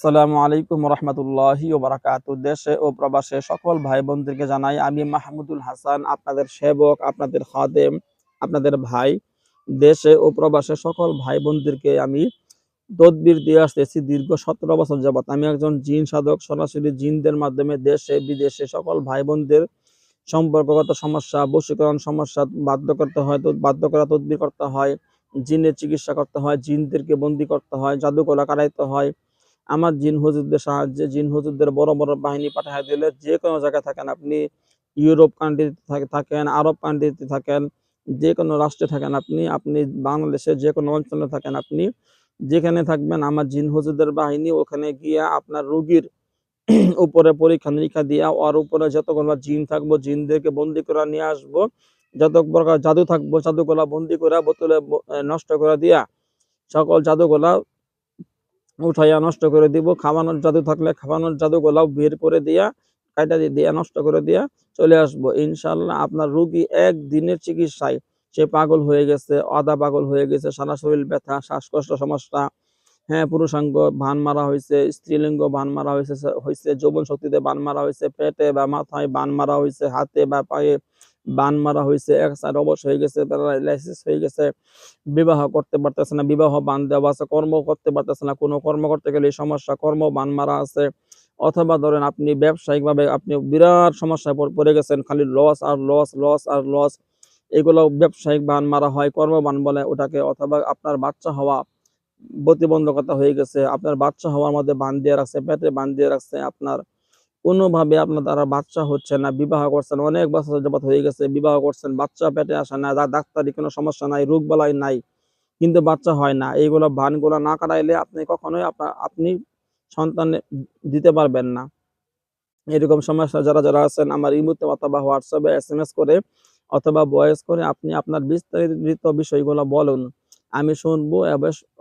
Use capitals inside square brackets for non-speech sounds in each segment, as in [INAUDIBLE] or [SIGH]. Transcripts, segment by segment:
আসসালামু আলাইকুম রহমতুল্লাহি ওবরাকাত। দেশে ও প্রবাসে সকল ভাই বোনদেরকে জানাই, আমি মাহমুদুল হাসান, আপনাদের সেবক, আপনাদের খাদেম, আপনাদের ভাই। দেশে ও প্রবাসে সকল ভাই বোনদেরকে আমি তদবির দিয়ে আসতেছি দীর্ঘ সতেরো বছর যাবত আমি একজন জিন সাধক, সরাসরি জিনদের মাধ্যমে দেশে, বিদেশে সকল ভাই বোনদের সম্পর্কগত সমস্যা, বশীকরণ সমস্যা বাধ্য করতে হয় বাধ্য করা, তদবির করতে হয়, জিনের চিকিৎসা করতে হয়, জিনদেরকে বন্দি করতে হয়, জাদুকলা কাটাইতে হয় আমার জিন হুজুরদের সাহায্যে, জিন হুজুরদের বড় বড় বাহিনী পাঠিয়ে দিলে যে কোনো জায়গায় থাকেন আপনি, ইউরোপ কান্ট্রিতে থাকেন, আরব কান্ট্রিতে থাকেন, যে কোনো রাষ্ট্রে থাকেন আপনি আপনি বাংলাদেশের যে কোনো অঞ্চলে থাকেন আপনি, যেখানে থাকবেন আমার জিন হুজুরদের বাহিনী ওখানে গিয়ে আপনার রুগীর [CLEARS THROAT] উপরে পরীক্ষা নিরীক্ষা দিয়া, ওর উপরে যতগুলো জিন থাকব, জিনদেরকে বন্দি করে নিয়ে আসব যত প্রকার জাদু থাকব, জাদুগুলা বন্দি করে বোতলে নষ্ট করে দিয়া, সকল জাদুগুলা উঠাইয়া নষ্ট করে দিব। খাওয়ানোর জাদু থাকলে খাওয়ানোর জাদুগুলাও বের করে দিয়া, কাইটা দিয়ে নষ্ট করে দিয়া চলে আসব। ইনশাল্লাহ আপনার রুগী একদিনের চিকিৎসায় সে পাগল হয়ে গেছে আদা পাগল হয়ে গেছে, সারা শরীর ব্যথা, শ্বাসকষ্ট সমস্যা হ্যাঁ পুরুষাঙ্গ বান মারা হয়েছে, স্ত্রীলিঙ্গ বান মারা হয়েছে হয়েছে যৌবন শক্তিতে বান মারা হয়েছে, পেটে বা মাথায় বান মারা হয়েছে, হাতে বা পায়ে বান মারা হয়েছে, এক সাইড অবশ হয়ে গেছে প্যারালাইসিস হয়ে গেছে, বিবাহ করতে পারতেছে না, বিবাহ বান দেওয়া আছে, কর্ম করতে পারতেছে না, কোনো কর্ম করতে গেলে সমস্যা, কর্ম বান মারা আছে। অথবা ধরেন আপনি ব্যবসায়িক ভাবে আপনি বিরাট সমস্যায় পড়- গেছেন, খালি লস আর লস লস আর লস এগুলো ব্যবসায়িক বান মারা হয়, কর্ম বান বলে ওটাকে, অথবা আপনার বাচ্চা হওয়া প্রতিবন্ধকতা হয়ে গেছে, আপনার বাচ্চা হওয়ার মধ্যে বান দিয়ে রাখছে পেটে বান দিয়ে রাখছে আপনার কোনোভাবে আপনার দ্বারা বাচ্চা হচ্ছে না, বিবাহ করছেন, অনেক বছর যাবত হয়ে গেছে, বিবাহ করছেন, বাচ্চা পেটে আসে না ডাক্তারি কোনো সমস্যা নাই, রোগ বালাই নাই, কিন্তু বাচ্চা হয় না। এইগুলো বানগুলো না কাটাইলে আপনি কখনোই আপনার, আপনি সন্তান দিতে পারবেন না। এরকম সমস্যা যারা যারা আছেন, আমার ইমুতে অথবা হোয়াটসঅ্যাপে এস এম এস করে অথবা ভয়েস করে আপনি আপনার বিস্তারিত বিষয়গুলো বলুন। আমি শুনব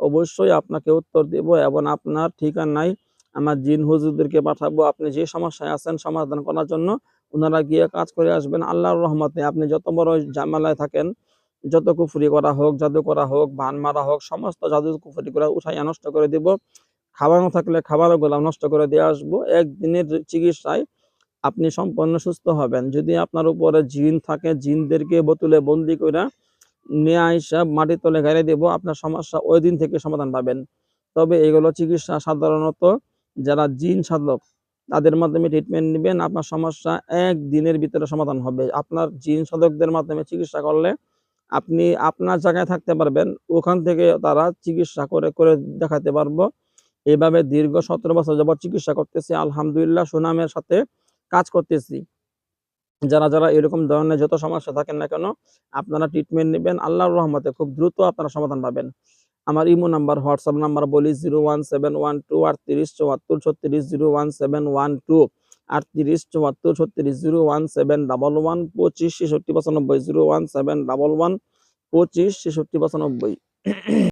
অবশ্যই আপনাকে উত্তর দিব এবং আপনার ঠিকানায় আমার জিন হুজুরদেরকে পাঠাবো। আপনি যে সমস্যায় আছেন সমাধান করার জন্য ওনারা গিয়ে কাজ করে আসবেন আল্লাহর রহমতে। আপনি যত বড় জামালায় থাকেন, যত কুফরি করা হোক, জাদু করা হোক ভান মারা হোক, সমস্ত জাদু কুফরি করে উঠাইয়া নষ্ট করে দিব। খাওয়ানো থাকলে খাবারও গুলা নষ্ট করে দিয়ে আসব। একদিনের চিকিৎসায় আপনি সম্পূর্ণ সুস্থ হবেন। যদি আপনার উপরে জিন থাকে, জিনদেরকে বোতলে বন্দি করে নিয়ে আইসা মাটির তলে গাড়ি দেব, আপনার সমস্যা ওই দিন থেকে সমাধান পাবেন। তবে এগুলো চিকিৎসা সাধারণত যারা জিন সাধক, তাদের মাধ্যমে ট্রিটমেন্ট নেবেন। আপনার সমস্যা এক দিনের ভিতরে সমাধান হবে। আপনার জিন সাধকদের মাধ্যমে চিকিৎসা করলে আপনি আপনার জায়গায় থাকতে পারবেন। ওখান থেকে তারা চিকিৎসা করে করে দেখাতে পারব। এইভাবে দীর্ঘ সতেরো বছর যাবত চিকিৎসা করতেছি। আলহামদুলিল্লাহ সুনামের সাথে কাজ করতেছি। যারা যারা এরকম ধরনের যত সমস্যা থাকেন না কেন, আপনারা ট্রিটমেন্ট নেবেন। আল্লাহর রহমতে খুব দ্রুত আপনারা সমাধান পাবেন। আমার ইমো নাম্বার, হোয়াটসঅ্যাপ নাম্বার বলি zero one seven one two আটত্রিশ চুয়াত্তর ছত্রিশ zero one seven one two. আটত্রিশ চুয়াত্তর ছত্রিশ zero one seven double one পঁচিশ ছেষট্টি পঁচানব্বই, zero one seven double one পঁচিশ ছেষট্টি পঁচানব্বই।